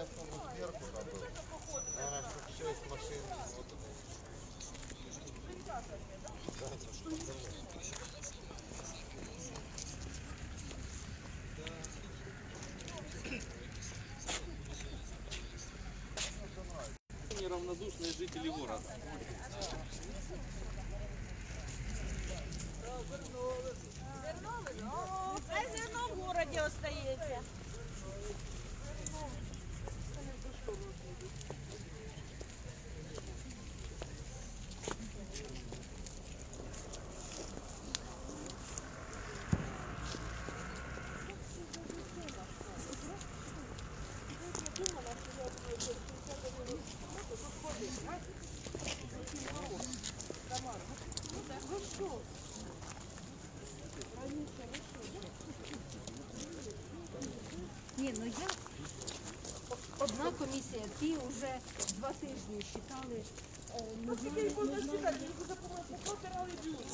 я помню, сверху там был. Наверное, штук шесть машин. Вот это. Да, это что неравнодушные жители города. Ну, хай зерно в городі остається. Ні, ну я одна комісія, ті вже два тижні читали. е, не знаю, потирали знаю.